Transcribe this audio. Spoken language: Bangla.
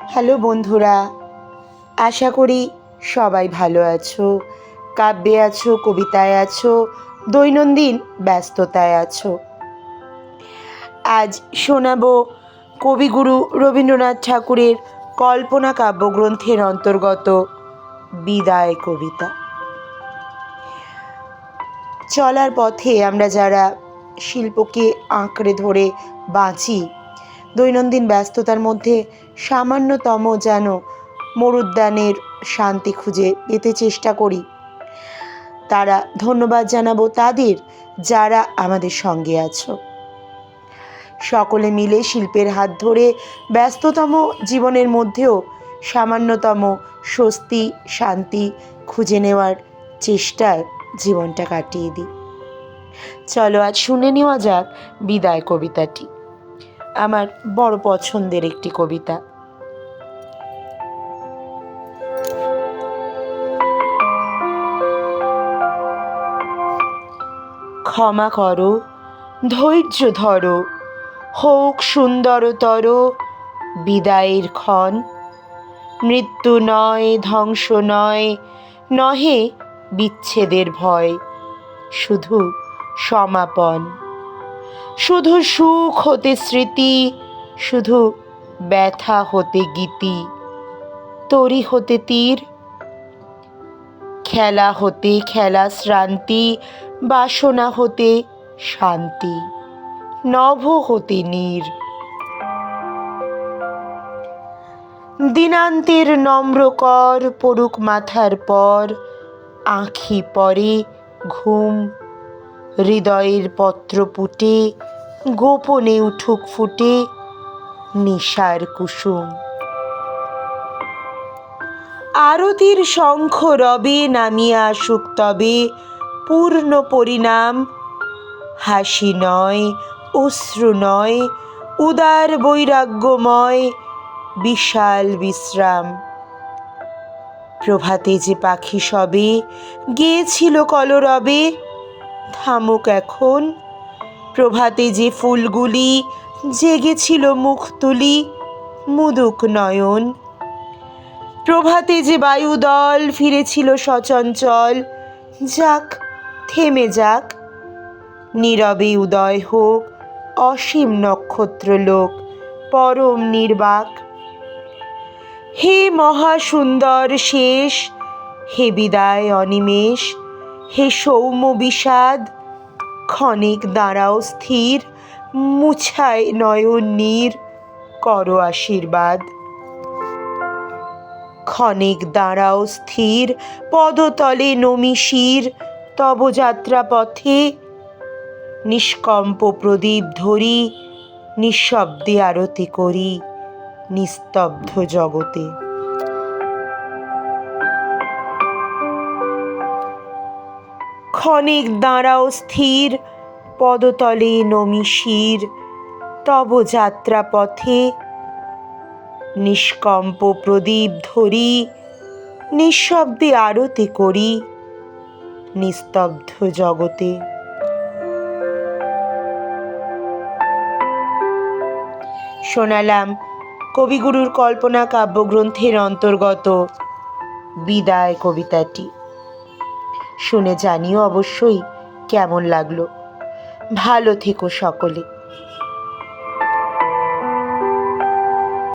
হ্যালো বন্ধুরা, আশা করি সবাই ভালো আছো, কাব্যে আছো, কবিতায় আছো, দৈনন্দিন ব্যস্ততায় আছো। আজ শোনাবো কবিগুরু রবীন্দ্রনাথ ঠাকুরের কল্পনা কাব্যগ্রন্থের অন্তর্গত বিদায় কবিতা। চলার পথে আমরা যারা শিল্পকে আঁকড়ে ধরে বাঁচি দৈনন্দিন ব্যস্ততার মধ্যে সামান্যতম যেন মরুদ্যানের শান্তি খুঁজে পেতে চেষ্টা করি। তারা ধন্যবাদ জানাব তাদের যারা আমাদের সঙ্গে আছো। সকলে মিলে শিল্পের হাত ধরে ব্যস্ততম জীবনের মধ্যেও সামান্যতম স্বস্তি, শান্তি খুঁজে নেওয়ার চেষ্টায় জীবনটা কাটিয়ে দিই। চলো আজ শুনে নেওয়া যাক বিদায় কবিতাটি। আমার বড় পছন্দের একটি কবিতা। ক্ষমা করো, ধৈর্য ধরো, হোক সুন্দরতর বিদায়ের ক্ষণ। মৃত্যু নয়, ধ্বংস নয়, নহে বিচ্ছেদের ভয়, শুধু সমাপন। শুধু সুখ হতে স্মৃতি, শুধু ব্যথা হতে গীতি। তরি হতে তীর, খেলা হতে খেলা শ্রান্তি, বাসনা হতে শান্তি, নভ হতে নীর। দিনান্তের নম্র কর পড়ুক মাথার পর, আঁখি পরে ঘুম হৃদয়ের পত্র পুটে, গোপনে উঠুক ফুটে নিশার কুসুম। আরতির শঙ্খ রবে নামিয়া আসুক তবে, পূর্ণ পরিণাম হাসি নয়, অশ্রু নয়, উদার বৈরাগ্যময়, বিশাল বিশ্রাম। প্রভাতে যে পাখি সবে গেয়েছিল কলরবে থামুক এখন। প্রভাতে যে ফুলগুলি জেগেছিল মুখ তুলি, মুদুক নয়ন। প্রভাতে যে বায়ুদল ফিরেছিল সচঞ্চল, যাক, থেমে যাক। নীরবে উদয় হোক, অসীম নক্ষত্রলোক পরম নির্বাক। হে মহাসুন্দর শেষ, হে বিদায় অনিমেষ হে সৌম্য বিষাদ, ক্ষণিক দাঁড়াও স্থির মুছায় নয়ন নীর, করো আশীর্বাদ। ক্ষণিক দাঁড়াও স্থির, পদতলে নমি শির, তব যাত্রা পথে নিষ্কম্প প্রদীপ ধরি, নিঃশব্দে আরতি করি নিস্তব্ধ জগতে। ক্ষণিক দাঁড়াও স্থির, পদতলে নমি শির, তব যাত্রা পথে নিষ্কম্প প্রদীপ ধরি, নিঃশব্দে আরতি করি নিস্তব্ধ জগতে। শোনালাম কবিগুরুর কল্পনা কাব্যগ্রন্থের অন্তর্গত বিদায় কবিতাটি। শুনে জানিও অবশ্যই কেমন লাগল। ভালো থেকো সকলে।